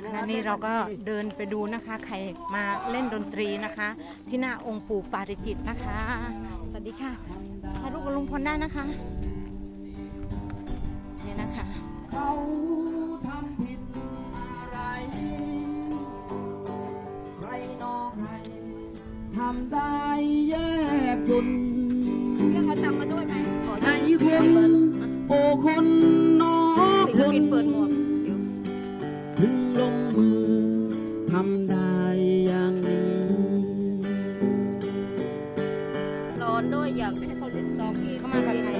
และรับนี่เราก็เดินไปดูนะคะ ใครมาเล่นดนตรีนะคะ ที่หน้าองค์ปู่ปาริจิตนะคะ สวัสดีค่ะถ่ายรูปกับลุงพลได้นะคะนี่นะคะเขาทำผิดอะไรใครนอใครทำได้ อนด้วยอยากให้เขาเล่นร้องอีกเขามากับใคร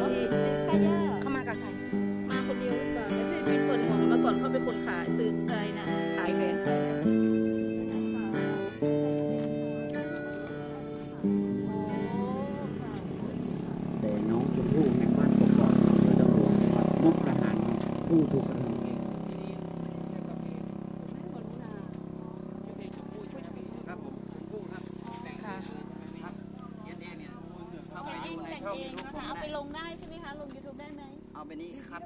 แค่ย่าเข้ามากับใครมาคนเดียวหรือเปล่าแล้วศิลปินเปิดหมวกเมื่อก่อนเขาเป็นคนขายซื้ออะไรนะขายแหวนขายอะไรโอ้แต่น้องชมพู่แห่งบ้านกอกๆอำเภอดำหลวงจังหวัดมุกดาหารผู้ถูกกระทำเอง ค่ะ แต่งเองแต่งเองนะคะเอาไปลงได้ใช่ไหมคะลง YouTube ได้ไหมเอาไปนี้คัด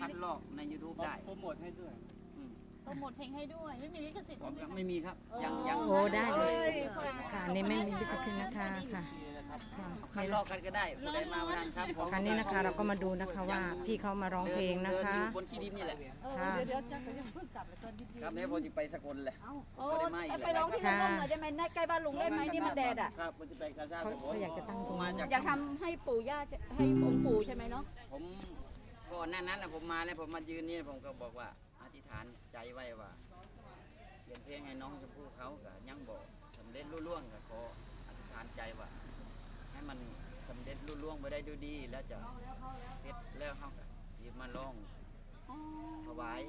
คัดลอกใน YouTube ได้โปรโมทให้ด้วยโปรโมทเพลงให้ด้วย ไม่มีลิขสิทธิ์ผใช่มไหมยังคะ ไม่มีครับยังยัง โอ้ได้เลย ค่ะอันนี่ไม่มีลิขสิทธิ์นะคะค่ะ ค่ะคัดลอกกันก็ได้ผู้ใดมาวันนั้นครับผมครั้นี้นะคะเราก็มาดูนะคะว่าที่เขามาร้องเพลงนะเดินคะอยู่บนขี้ดินนี่แหละค่ะครับเนี่ยผมจะไปสกลแหละโอ้ไปร้องที่ร่มๆหน่อยได้ไหมใกล้บ้านลุงได้ไหมนี่มันแดดอะ ครับผมจะไปกาซาเขาสกเขาลอยากจะตั้งตรงมานี้จากอยากทำให้ปู่ย่าให้องค์ปู่ใช่ไหมเนาะ ผมก่อนหน้านั้นนะผมมาแล้วผมมายืนนี่ผมก็บอกว่าอธิษฐานใจไว้ว่าเขียนเพลงให้น้องชมพู่เขาก็ยังบอกสำเร็จรุ่ล่วงก็ขออธิษฐานใจว่า ให้มันสำเร็จรุ่ล่วงไปได้ด้วยดี แล้วจะเสร็จแล้วเขาก็สิมาลองถวาย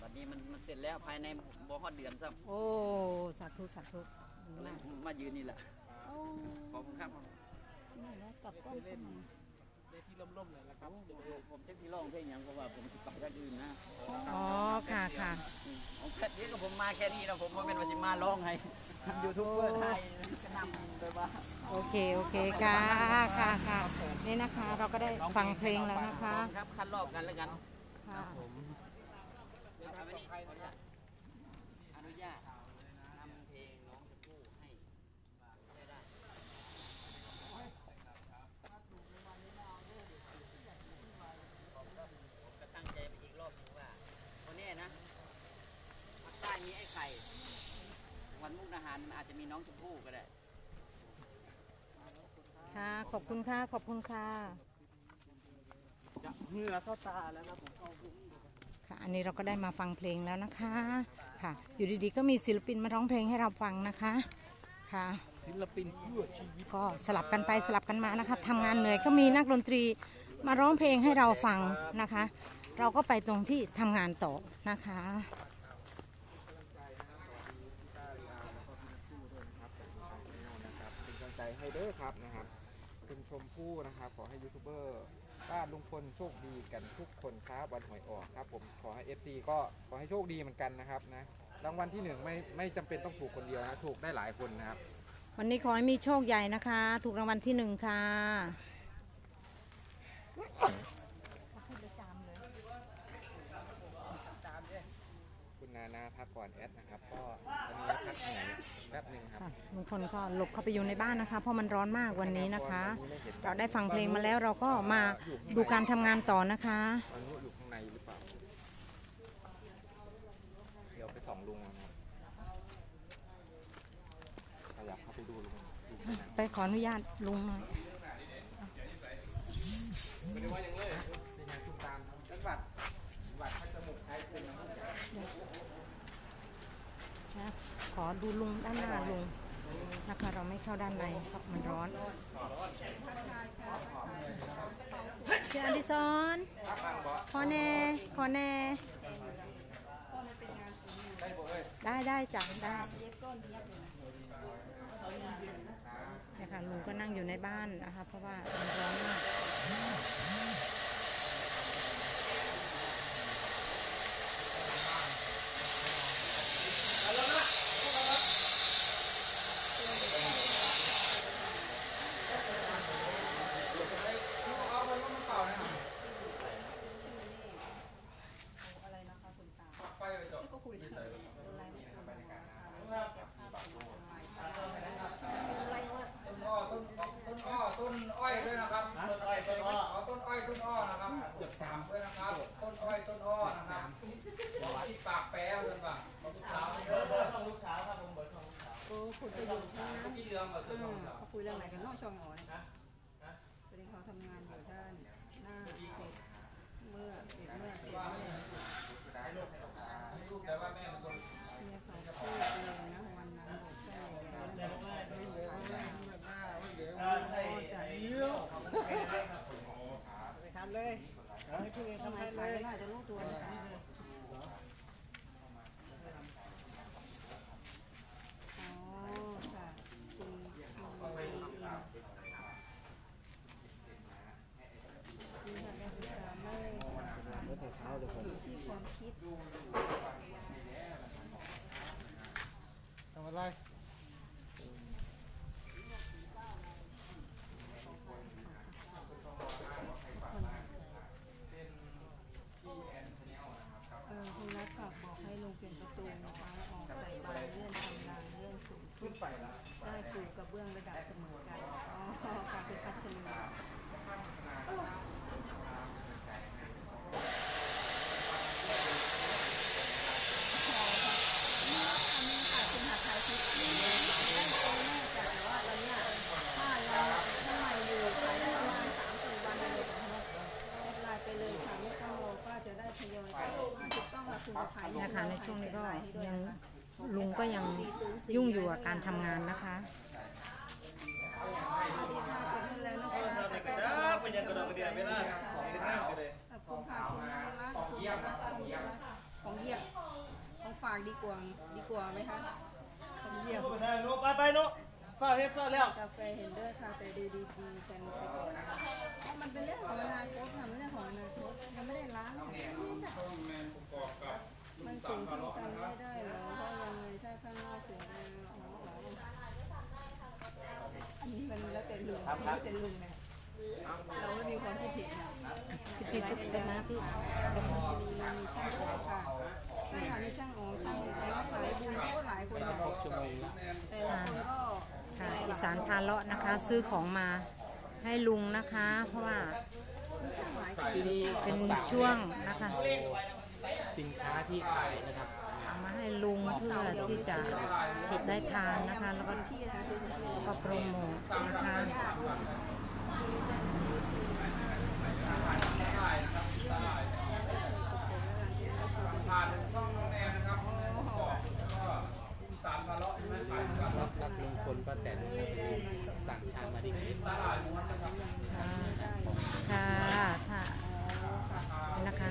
บัดนี้มันมันเสร็จแล้วภายในบ่ฮอดเดือนซ้โอ้สาธุสาธุำก็เลยมายืนนี่แหละโอ้ขอบคุณครับกลับกล้องเข้ามาผมจะที่ร้องเพลงหยังเพราะว่าผมสิไปก็ยืนนะอ๋อค่ะค่ะผมแค่นี้ก็ผมมาแค่นี้นะผมบ่เป็นว่าสิมาร้องให้ยูทูบเบอร์ไทยจะ นำไปว่าโอเค โอเคค่ะค่ะค่ะนี่นะคะ เราก็ได้ฟังเพลงแล้วนะคะครับคัดลอกกันแล้วกันค่ะเอาไปนี่ขออนุญาตอนุญาตนำเพลงน้องชมพู่ให้ได้ได้ผมก็ตั้งใจไปอีกรอบหนึงว่าวันนี้นะภาคใต้มีไอ้ไข่วันมุกดาหารมันอาจจะมีน้องชมพู่ก็ได้ค่ะ ขอบคุณค่ะ ขอบคุณค่ะ เหงื่อเข้าตาแล้วนะผมเข้าค่ะ อันนี้เราก็ได้มาฟังเพลงแล้วนะคะ ค่ะ อยู่ดีๆ ก็มีศิลปินมาร้องเพลงให้เราฟังนะคะ ค่ะ ศิลปินเพื่อชีวิตก็สลับกันไปสลับกันมานะคะทำงานเหนื่อยก็มีนักดนตรีมาร้องเพลงให้เราฟังนะคะ เราก็ไปตรงที่ทำงานต่อนะคะเป็นกำลังใจให้เด้อครับนะครับ คุณชมพู่นะครับ ขอให้ยูทูบเบอร์บ้านลุงพลโชคดีกันทุกคนครับวันหวยออกครับ ผมขอให้ FC ก็ขอให้โชคดีเหมือนกันนะครับนะรางวัลที่หนึ่งไม่ไม่จำเป็นต้องถูกคนเดียวนะถูกได้หลายคนนะครับ วันนี้ขอให้มีโชคใหญ่นะคะ ถูกรางวัลที่หนึ่งค่ะ คุณนานา พักก่อนแอดนะครับ ก็วันนี้พักเหนื่อยแป๊บหนึ่งครับ ค่ะลุงพลก็หลบเข้าไปอยู่ในบ้านนะคะ เพราะมันร้อนมากวันนี้นะคะ เราได้ฟังเพลงมาแล้วเราก็มาดูการทำงานต่อนะคะ มันรู้อยู่ข้างในหรือเปล่า เดี๋ยวไปส่องลุงนะครับขยับเข้าไปดูลุงดูข้างในไปขออนุญาตลุงหน่อยเป็นไงคุณตามจังหวัดจังหวัดพัทลุงไทยเป็นน้ำมันนะ ขอดูลุงด้านหน้าลุงนะคะ เราไม่เข้าด้านในเพราะมันร้อนเจออดิซอนขอแน่ขอแน่ได้ได้จังได้นะคะลุงก็นั่งอยู่ในบ้านนะคะ เพราะว่ามันร้อนมาก ไฟเลย ปากแป๊วกันป่ะลูกสาว โอ้ คุณไปอยู่ที่นั้นพี่เรืองมาเขาคุยเรื่องอะไรกันนอกช่องหอยตอนนี้เขาทำงานอยู่ด้านหน้าเด็กเมื่อเด็กเมื่อเด็กเมื่อ แต่ว่าแม่เป็นคน เนี่ยเขาพูดเลยนะวันนั้นบอกใช่แล้วจะเลี้ยวไปทำเลยให้พี่เองทำให้เลยน่าจะรู้ตัวนะอ๋อค่ะคุณคุณเอ็มนี่ค่ะการศึกษาไม่อยู่ที่ความคิด ทำอะไร เออคุณรัฐฝากบอกให้ลงเปลี่ยนประตูนะคะออกใส่บานเลื่อนทำรางเลื่อนสูงขึ้นไปได้ปูกระเบื้องระดับเสมอกัน อ๋อการเป็นพัชรีคุณหัดไทยคิดได้โตแน่แต่ว่าวันเนี้ยถ้าเราทำไมอยู่ไปได้ประมาณสามสี่วันเลยนะคะแอดไลน์ไปเลยค่ะไม่ต้องรอก็จะได้ทยอยอะถูกต้องค่ะคุณขาย นะคะใน ช่วงนี้ก็ยังลุงก็ยังยุ่งอยู่กับการทำงานนะคะสวัสดีค่ะเป็นเล่นแล้วนะคะเป็นยังกระดกกระเดียไม่ได้ขอบคุณค่ะคุณน่ารักของเยี่ยมของเยี่ยมของฝากดีกว่าดีกว่าไหมคะของเยี่ยมไปไปนุฝ้าเฮ็ดฝ้าแล้วกาแฟเห็นด้วยค่ะแต่ดูดีๆกันไปก่อนเพราะมันเป็นเรื่องของอนาคตค่ะมันเรื่องของอนาคตยังไม่ได้ล้างค่ะ มันสูงขึ้นกันไม่ได้เหรอเพรายังไงถ้าข้างนอกสูงเองอ๋ออ๋ออันนี้มันแล้วแต่ลุงแล้วแต่ลุงนะเราไม่มีความคิดเห็นนะพิธีสุดจะมาพี่มีมันมีช่างของค่ะใช่ค่ะมีช่างอ๋อช่างแต่ว่าสายบุญเขาก็หลายคนนะแต่ละคนก็ค่ะอีสานพาเลาะนะคะ ซื้อของมาให้ลุงนะคะ เพราะว่าเป็นช่วงนะคะ สินค้าที่ขายนะครับ เอามาให้ลุงเพื่อที่จะได้ทานนะคะ แล้วก็ที่ก็โปรโมทนะคะ ผ่านช่องน้องแนนนะครับสามพาเลาะใช่ไหมขายกับ รับลุงพลป้าแตนสั่งชามาดี ตลาดม้วนนะครับ ค่ะถ้านี่นะคะ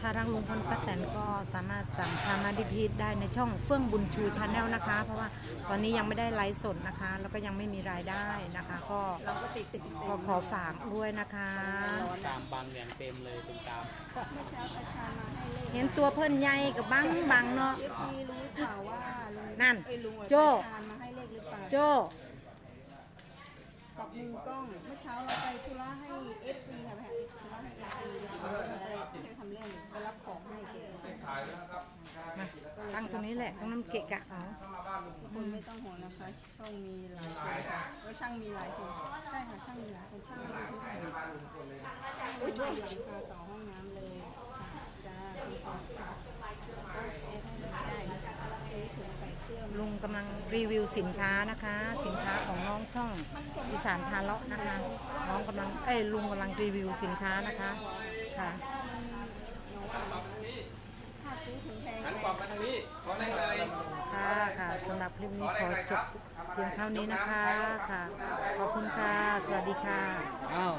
ถ้ารักลุงพลป้าแตน ก็สามารถสั่งชามาดิพีทได้ในช่องเฟื่องบุญชูชาแนลนะคะ เพราะว่าตอนนี้ยังไม่ได้ไลฟ์สดนะคะ แล้วก็ยังไม่มีรายได้นะคะ ก็เราก็ติดติดติดก็ขอฝากด้วยนะคะตามบางอย่างเต็มเลยตรงตามเมื่อเช้าประชามาให้เลขเห็นตัวเพิ่นใหญ่กับบังบังเนาะ เอฟซีรู้เปล่าว่าลุงนั่นเอ้ยลุงโจ้ประชามาให้เลขหรือเปล่าโจปรับมือกล้องเมื่อเช้าเราไปธุระให้เอฟซีค่ะไปหาธุระให้เอฟซีอะไร ตั้งตรงนี้แหละตรงนั้นเกะกะเอาคุณไม่ต้องห่วงนะคะ ช่องมีหลายคนค่ะเออช่างมีหลายคน ใช่ค่ะช่างมีหลายคนช่างมีทุกคนอุ้ยหลังคาต่อห้องน้ำเลยจ้าคุณปอค่ะลุงกำลังรีวิวสินค้านะคะ สินค้าของน้องช่องอีสานพาเลาะนะคะ น้องกำลังเอ้ลุงกำลังรีวิวสินค้านะคะค่ะ ถ้าซื้อถุงแพง หันไปกลับมาทางนี้ขอแรงเลยค่ะค่ะสำหรับคลิปนี้ขอจบเพียงเท่านี้นะคะค่ะ ขอบคุณค่ะ สวัสดีค่ะ อ้าว